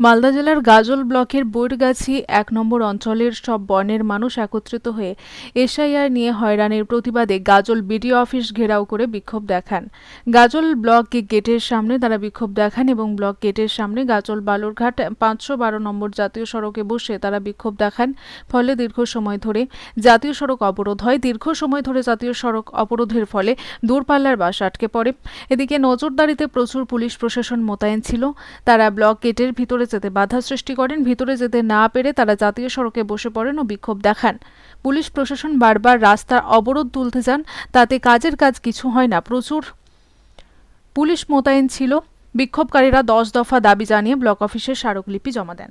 মালদা জেলার গাজল ব্লকের বৈরগাছি এক নম্বর অঞ্চলের সব বর্ণের মানুষ একত্রিত হয়ে এসআইআর নিয়ে হয়রানির প্রতিবাদে গাজল বিডিও অফিস ঘেরাও করে বিক্ষোভ দেখান। গাজল ব্লক গেটের সামনে তারা বিক্ষোভ দেখান এবং ব্লক গেটের সামনে গাজল বালুরঘাট পাঁচশো বারো নম্বর জাতীয় সড়কে বসে তারা বিক্ষোভ দেখান। ফলে দীর্ঘ সময় ধরে জাতীয় সড়ক অবরোধ হয়। দীর্ঘ সময় ধরে জাতীয় সড়ক অবরোধের ফলে দূরপাল্লার বাস আটকে পড়ে। এদিকে নজরদারিতে প্রচুর পুলিশ প্রশাসন মোতায়েন ছিল। তারা ব্লক গেটের ভিতরে যেতে বাধা সৃষ্টি করেন, ভিতরে যেতে না পেরে তারা জাতীয় সড়কে বসে পড়েন ও বিক্ষোভ দেখান। পুলিশ প্রশাসন বারবার রাস্তার অবরোধ তুলতে যান, তাতে কাজের কাজ কিছু হয় না, প্রচুর পুলিশ মোতায়েন ছিল। বিক্ষোভকারীরা দশ দফা দাবি জানিয়ে ব্লক অফিসে স্মারকলিপি জমা দেন।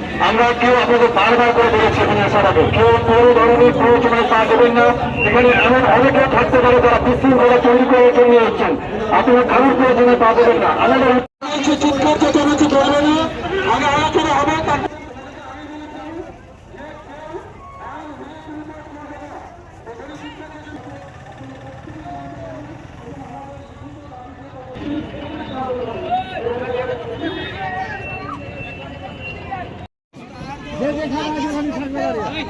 আমরা কেউ আপনাদের বারবার করে বলেছি এখানে আসার আগে। কেউ কোনো ধরনের প্ররোচনায় পা দেবেন না। এখানে এমন অনেকেও থাকতে পারে যারা বিশৃঙ্খলা তৈরি করে জন্য এসছেন আপনারা কারোর প্রয়োজনে পা দেবেন না। আমাদের চিৎকার চেঁচামেচি করবে না। আগে আলোচনা হবে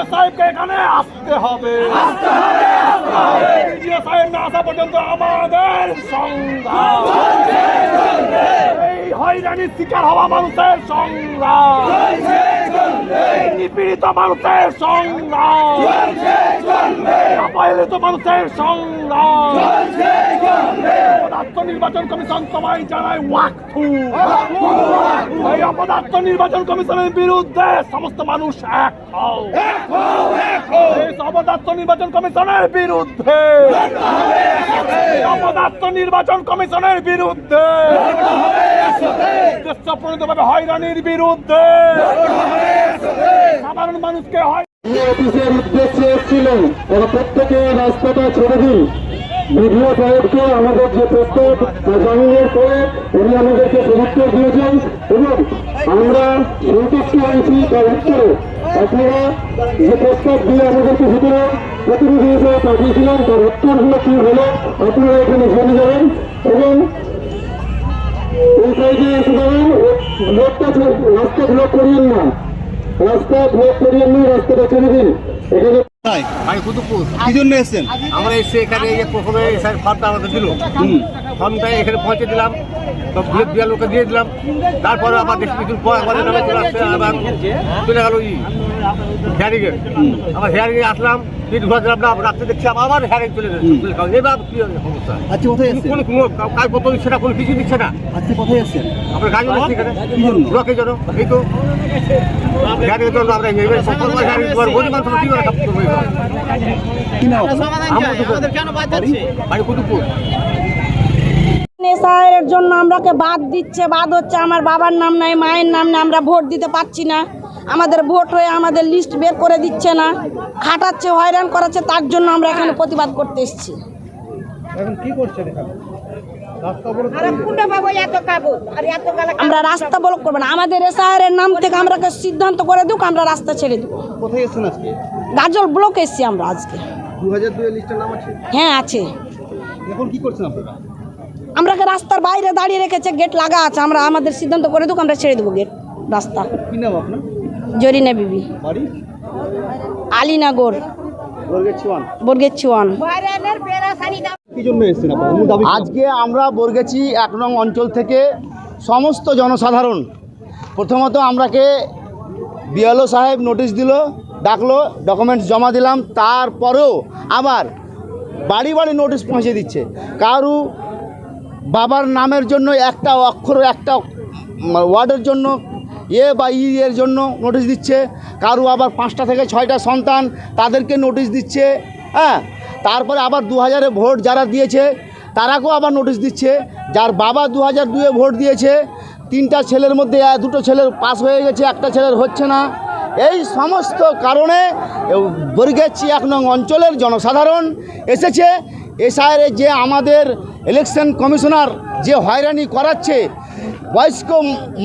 বিডিও সাহেবকে এখানে আসতে হবে। বিডিও সাহেব না আসা পর্যন্ত আমাদের সংগ্রাম। এই হয়রানির শিকার হওয়া মানুষের সংগ্রাম। নিপীড়িত মানুষের সংগ্রাম। অবহেলিত মানুষের সংগ্রাম। অপদার্থ নির্বাচন কমিশন সবাই জানায় ওয়াকফু। এই অপদার্থ নির্বাচন কমিশনের বিরুদ্ধে সমস্ত মানুষ এক হও। এই অপদার্থ নির্বাচন কমিশনের বিরুদ্ধে। অপদার্থ নির্বাচন কমিশনের বিরুদ্ধে। দেশপ্রণীতভাবে হয়রানির বিরুদ্ধে। সাধারণ মানুষকে হয় অফিসের তার উত্তরে। আপনারা কি হলো, আপনারা এখানে জেনে যাবেন এবং এই রাস্তা ব্লক করিয়েন না। রাস্তা ব্লক করিয়ে নিয়ে রাস্তাটা ছেড়ে দিন। এখানে আমি কুতুবপুর। কি জন্য এসছেন? আমরা এসছি এখানে প্রথমে এসআই ফর্মটা আমাদের দিল। ফর্মটা এখানে পৌঁছে দিলাম। তো বুলেট দেওয়ার লোকে দিয়ে দিলাম। তারপরে আবার বেশ কিছু পর আমাদের নামে চলে আসছে। আবার চলে গেল ই হেয়ারিংয়ে। আবার হেয়ারিংয়ে আসলাম পিঠ ঘর দিলাম না রাত্রে দেখছি আবার হেয়ারিং চলে গেছে এবার কি অবস্থা? আজকে কোথায় কোনো কোনো কাজ পত্র দিচ্ছে না কোনো কিছু দিচ্ছে না। আজকে কোথায় এসছেন আপনার গাড়ি আসছে এখানে? ব্লকের জন্য। এই তো। হেয়ারিংয়ের জন্য আমরা হেয়ারিং গরিব মানুষ কি করে কাজ করব? এবার? বাড়ি কুতুবপুর। নেশায়ের জন্য আমরাকে বাদ দিচ্ছে বাদ হচ্ছে আমার বাবার নাম নাই মায়ের নাম নাই আমরা ভোট দিতে পারছি না। আমাদের ভোট হয়ে আমাদের লিস্ট বের করে দিচ্ছে না খাটাচ্ছে হয়রান করাচ্ছে তার জন্য আমরা এখানে প্রতিবাদ করতে এসেছি। এখন কি করছেন এখানে? আমরা রাস্তা ব্লক করব না আমাদের এসআইয়ের নাম থেকে আমরা সিদ্ধান্ত করে দুক আমরা রাস্তা ছেড়ে দেবো কোথায় এসছেন আজকে? গাজল ব্লক এসছি আমরা আজকে। হ্যাঁ আছে। এখন কি করছেন আপনারা? আমরাকে রাস্তার বাইরে দাঁড়িয়ে রেখেছে গেট লাগা আছে আমরা আমাদের সিদ্ধান্ত করে দেবো আমরা ছেড়ে দেবো গেট রাস্তা। কি জরিনা বিবি। বাড়ি? আলীনগর। আজকে আমরা বরগেছি এক নং অঞ্চল থেকে সমস্ত জনসাধারণ। প্রথমত আমরাকে বিএলও সাহেব নোটিশ দিল ডাকলো ডকুমেন্টস জমা দিলাম তারপরেও আবার বাড়ি বাড়ি নোটিশ পৌঁছে দিচ্ছে। কারু বাবার নামের জন্য একটা অক্ষর, একটা ওয়ার্ডের জন্য, এ বা ই এর জন্য নোটিশ দিচ্ছে। কারু আবার পাঁচটা থেকে ছয়টা সন্তান তাদেরকে নোটিশ দিচ্ছে হ্যাঁ? তারপরে আবার দু হাজারে ভোট যারা দিয়েছে, তারাকেও আবার নোটিশ দিচ্ছে। যার বাবা দু হাজার দুয়ে ভোট দিয়েছে, তিনটা ছেলের মধ্যে দুটো ছেলের পাস হয়ে গেছে, একটা ছেলের হচ্ছে না। এই সমস্ত কারণে বরিগেছি এক নং অঞ্চলের জনসাধারণ এসেছে। এসআইয়ের যে আমাদের ইলেকশন কমিশনার যে হয়রানি করাচ্ছে, বয়স্ক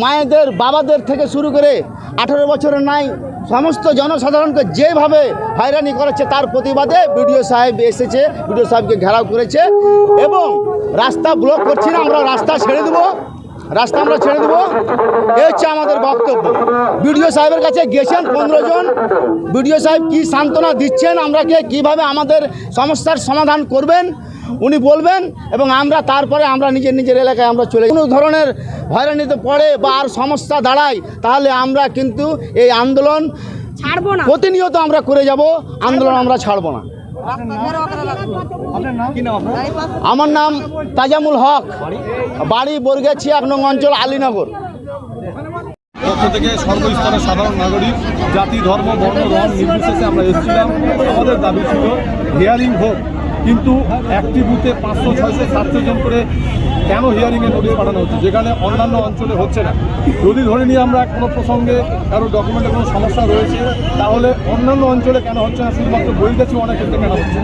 মায়েদের, বাবাদের থেকে শুরু করে আঠেরো বছরের নাই, সমস্ত জনসাধারণকে যেভাবে হয়রানি করাচ্ছে তার প্রতিবাদে বিডিও সাহেব এসেছে, বিডিও সাহেবকে ঘেরাও করেছে এবং রাস্তা ব্লক করছি না, আমরা রাস্তা ছেড়ে দেবো। রাস্তা আমরা ছেড়ে দেবো। এ হচ্ছে আমাদের বক্তব্য। বিডিও সাহেবের কাছে গেছেন পনেরো জন। বিডিও সাহেব কি সান্ত্বনা দিচ্ছেন? আমরাকে কীভাবে আমাদের সমস্যার সমাধান করবেন? উনি বলবেন এবং আমরা তারপরে আমরা নিজের নিজের এলাকায় আমরা চলে কোনো ধরনের হয়রানিতে পড়ে বা আর সমস্যা দাঁড়ায় তাহলে আমরা কিন্তু এই আন্দোলন ছাড়বো না। প্রতিনিয়ত আমরা করে যাব। আন্দোলন আমরা ছাড়বো না। আমার নাম তাজামুল হক। বাড়ি? বর্গেছি এক নং অঞ্চল আলীনগর। পক্ষ থেকে সর্বস্তরের সাধারণ নাগরিক জাতি ধর্ম বর্ণ রং নির্বিশেষে আমরা এসেছিলাম। আমাদের দাবি ছিল হিয়ারিং হোক কিন্তু একটি বুথে পাঁচশো ছয়শো সাতশো জন করে কেন হিয়ারিংয়ে নোটিশ পাঠানো হচ্ছে? যেখানে অন্যান্য অঞ্চলে হচ্ছে না। যদি ধরে নিয়ে আমরা কোনো প্রসঙ্গে কারও ডকুমেন্টে কোনো সমস্যা রয়েছে, তাহলে অন্যান্য অঞ্চলে কেন হচ্ছে না? শুধুমাত্র বইগাছি অনেক ক্ষেত্রে কেন হচ্ছে?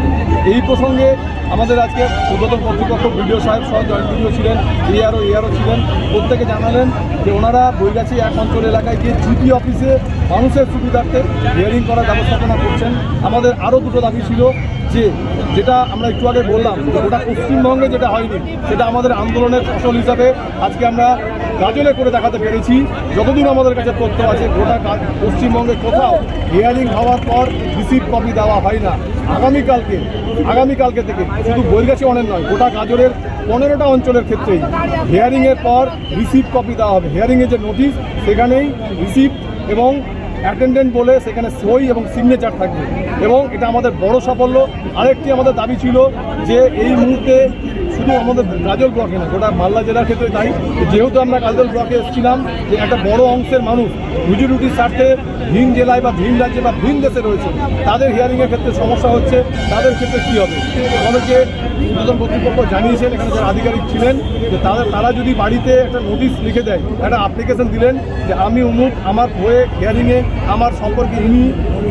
এই প্রসঙ্গে আমাদের আজকে উদ্বোধন কর্তৃপক্ষ বিডিও সাহেব সহ জয়েন্ট বিডিও ছিলেন এআরও এআরও ছিলেন, প্রত্যেকে জানালেন যে ওনারা বইগাছি এক অঞ্চল এলাকায় গিয়ে জিপি অফিসে মানুষের সুবিধার্থে হিয়ারিং করার ব্যবস্থাপনা করছেন। আমাদের আরও দুটো দাবি ছিল যে, যেটা আমরা একটু আগে বললাম ওটা পশ্চিমবঙ্গে যেটা হয়নি, সেটা আমাদের আন্দোলনের ফসল হিসাবে আজকে আমরা গাজলে করে দেখাতে পেরেছি। যতদূর আমাদের কাছে তথ্য আছে, গোটা পশ্চিমবঙ্গে কোথাও হিয়ারিং হওয়ার পর রিসিভ কপি দেওয়া হয় না। আগামীকালকে আগামীকালকে থেকে শুধু বইগাছি অনেক নয়, গোটা গাজরের পনেরোটা অঞ্চলের ক্ষেত্রেই হিয়ারিংয়ের পর রিসিভ কপি দেওয়া হবে। হিয়ারিংয়ের যে নোটিশ সেখানেই রিসিভ এবং অ্যাটেন্ডেন্ট বলে সেখানে সই এবং সিগনেচার থাকবে। এবং এটা আমাদের বড় সাফল্য। আরেকটি আমাদের দাবি ছিল যে এই মুহূর্তে শুধু আমাদের গাজল ব্লকে না, গোটা মালদা জেলার ক্ষেত্রে তাই। যেহেতু আমরা গাজল ব্লকে এসেছিলাম, যে একটা বড় অংশের মানুষ, রুজি রুটির স্বার্থে ভিন জেলায় বা ভিন রাজ্যে বা ভিন দেশে রয়েছে, তাদের হিয়ারিংয়ের ক্ষেত্রে সমস্যা হচ্ছে, তাদের ক্ষেত্রে কী হবে? আমাদেরকে উদ্বোধন কর্তৃপক্ষ জানিয়েছেন, এখানে যারা আধিকারিক ছিলেন, যে তাদের, তারা যদি বাড়িতে একটা নোটিশ লিখে দেয়, একটা অ্যাপ্লিকেশন দিলেন, যে আমি উমুক, আমার হয়ে হিয়ারিংয়ে আমার সম্পর্কে ইনি,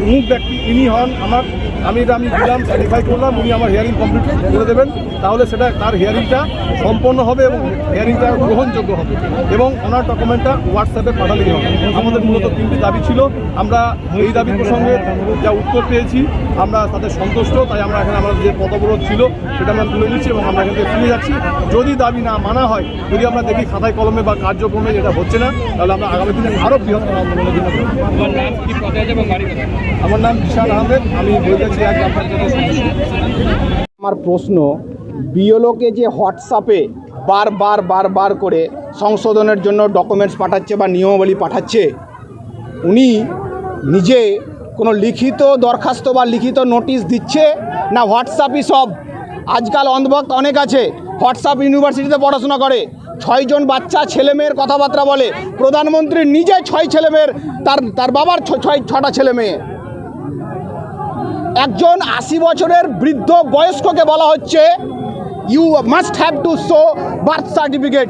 উমুক ব্যক্তি ইনি হন, আমার আমি এটা আমি দিলাম সার্টিফাই করলাম উনি আমার হিয়ারিং কমপ্লিট করে দেবেন। তাহলে সেটা তার হিয়ারিংটা সম্পন্ন হবে এবং হিয়ারিংটা গ্রহণযোগ্য হবে। এবং ওনার ডকুমেন্টটা হোয়াটসঅ্যাপে পাঠালেই হবে। আমাদের মূলত তিনটি দাবি ছিল। আমরা এই দাবি প্রসঙ্গে যা উত্তর পেয়েছি আমরা তাদের সন্তুষ্ট তাই আমরা এখানে আমাদের যে পদবরোধ ছিল সেটা আমরা তুলে নিচ্ছি এবং আমরা এখান থেকে ফিরে যাচ্ছি। যদি দাবি না মানা হয় যদি আমরা দেখি খাতায় কলমে বা কার্যক্রমে যেটা হচ্ছে না তাহলে আমরা আগামী দিনে আরও বৃহত্তর আন্দোলনের জন্য আমার নাম জিশান আহমেদ আমি আমার প্রশ্ন বিওলোকে যে হোয়াটসঅ্যাপে বারবার বারবার করে সংশোধনের জন্য ডকুমেন্টস পাঠাচ্ছে বা নিয়মাবলী পাঠাচ্ছে, উনি নিজে কোনো লিখিত দরখাস্ত বা লিখিত নোটিশ দিচ্ছে না হোয়াটসঅ্যাপই সব? আজকাল অন্ধভক্ত অনেক আছে, হোয়াটসঅ্যাপ ইউনিভার্সিটিতে পড়াশোনা করে ছয়জন বাচ্চা ছেলে মেয়ের কথাবার্তা বলে, প্রধানমন্ত্রী নিজে ছয় ছেলে মেয়ের, তার তার বাবার ছয়, ছটা ছেলে মেয়ে। একজন আশি বছরের বৃদ্ধ বয়স্ককে বলা হচ্ছে you must have to show birth certificate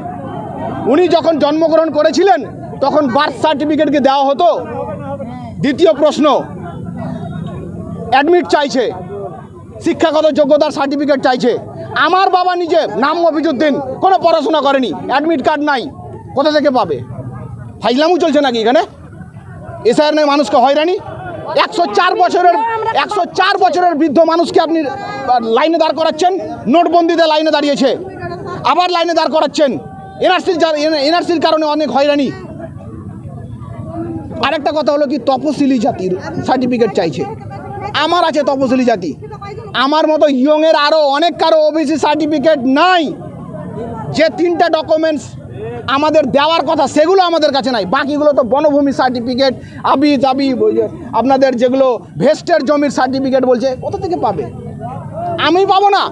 উনি যখন জন্মগ্রহণ করেছিলেন, তখন বার্থ সার্টিফিকেটকে দেওয়া হতো। দ্বিতীয় প্রশ্ন অ্যাডমিট চাইছে, শিক্ষাগত যোগ্যতার সার্টিফিকেট চাইছে। আমার বাবা নিজে নাম মফিজুদ্দিন কোনো পড়াশোনা করেনি অ্যাডমিট কার্ড নাই, কোথা থেকে পাবে? ফাইজলামও চলছে নাকি এখানে? এসআইয়ের নয় মানুষকে হয়রানি? একশো চার বছরের, একশো চার বছরের বৃদ্ধ মানুষকে আপনি লাইনে দাঁড় করাচ্ছেন নোটবন্দিতে লাইনে দাঁড়িয়েছে। আবার লাইনে দাঁড় করাচ্ছেন। এনআরসির এনআরসির কারণে অনেক হয়রানি। আরেকটা কথা হলো কি, তপশিলি জাতির সার্টিফিকেট চাইছে। আমার আছে তপশিলি জাতি। আমার মতো ইয়ংয়ের আরও অনেক কারও ওবিসি সার্টিফিকেট নাই। যে তিনটা ডকুমেন্টস আমাদের দেওয়ার কথা সেগুলো আমাদের কাছে নাই। বাকিগুলো তো বনভূমি সার্টিফিকেট আবি দাবি আপনাদের যেগুলো ভেস্টের জমির সার্টিফিকেট বলছে কোথা থেকে পাবে। আমি পাবো না।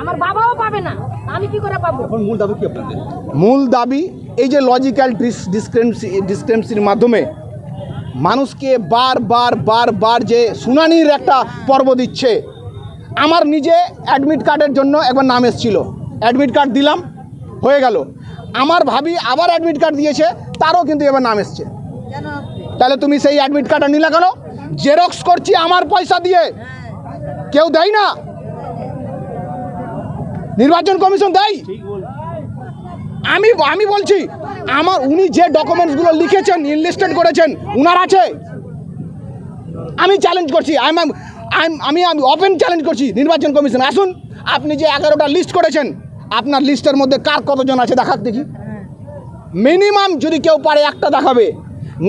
আমার বাবাও পাবে না। আমি কি করে পাবো? এখন মূল দাবি কি আপনাদের? মূল দাবি এই যে লজিক্যাল ডিসক্রেন্সি ডিসক্রেন্সির মাধ্যমে মানুষকে বার বার বার বার যে শুনানির একটা পর্ব দিচ্ছে। আমার নিজে অ্যাডমিট কার্ডের জন্য একবার নাম এসেছিল। অ্যাডমিট কার্ড দিলাম হয়ে গেল। আমার ভাবি আবার অ্যাডমিট কার্ড দিয়েছে, তারও কিন্তু এবার নাম এসছে। তাহলে তুমি সেই অ্যাডমিট কার্ডটা নিলে কেন? জেরক্স করছি আমার পয়সা দিয়ে। কেউ দেয় না। নির্বাচন কমিশন দেয়? আমি আমি বলছি, আমার, উনি যে ডকুমেন্টসগুলো লিখেছেন ইনলিস্টেড করেছেন, উনার আছে। আমি চ্যালেঞ্জ করছি আমি আমি ওপেন চ্যালেঞ্জ করছি, নির্বাচন কমিশন। আসুন, আপনি যে এগারোটা লিস্ট করেছেন আপনার লিস্টের মধ্যে কার কতজন আছে দেখাক দেখি। মিনিমাম যদি কেউ পারে একটা দেখাবে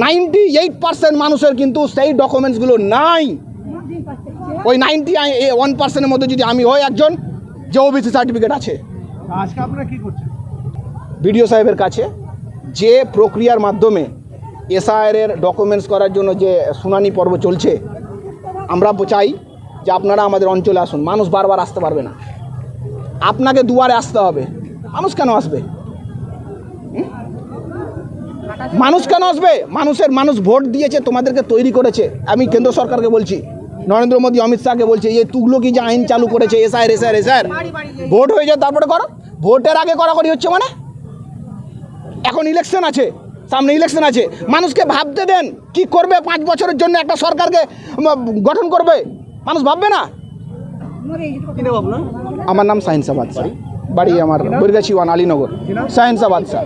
নাইনটি এইট পার্সেন্ট মানুষের কিন্তু সেই ডকুমেন্টসগুলো নাই। ওই নাইনটি ওয়ান পার্সেন্টের মধ্যে যদি আমি হই একজন যে ওবিসি সার্টিফিকেট আছে। বিডিও সাহেবের কাছে যে প্রক্রিয়ার মাধ্যমে এসআইআরের ডকুমেন্টস করার জন্য যে শুনানি পর্ব চলছে আমরা চাই যে আপনারা আমাদের অঞ্চলে আসুন। মানুষ বারবার আসতে পারবে না। আপনাকে দুয়ারে আসতে হবে। মানুষ কেন আসবে? মানুষ কেন আসবে? মানুষের মানুষ ভোট দিয়েছে, তোমাদেরকে তৈরি করেছে। আমি কেন্দ্র সরকারকে বলছি, নরেন্দ্র মোদী, অমিত শাহকে বলছি, এই তুগলো কি যে আইন চালু করেছে, এসআইআর এসআইআর এসআইআর, ভোট হয়ে যায় তারপরে করো। ভোটের আগে করাকরি হচ্ছে মানে? এখন ইলেকশন আছে, সামনে ইলেকশন আছে। মানুষকে ভাবতে দেন, কি করবে পাঁচ বছরের জন্য একটা সরকারকে গঠন করবে? মানুষ ভাববে না? আমার নাম সাহিনসা বাদশাহ বাড়ি আমার বৈরগাছি ওয়ান আলীনগর। সাহিনসা বাদশাহ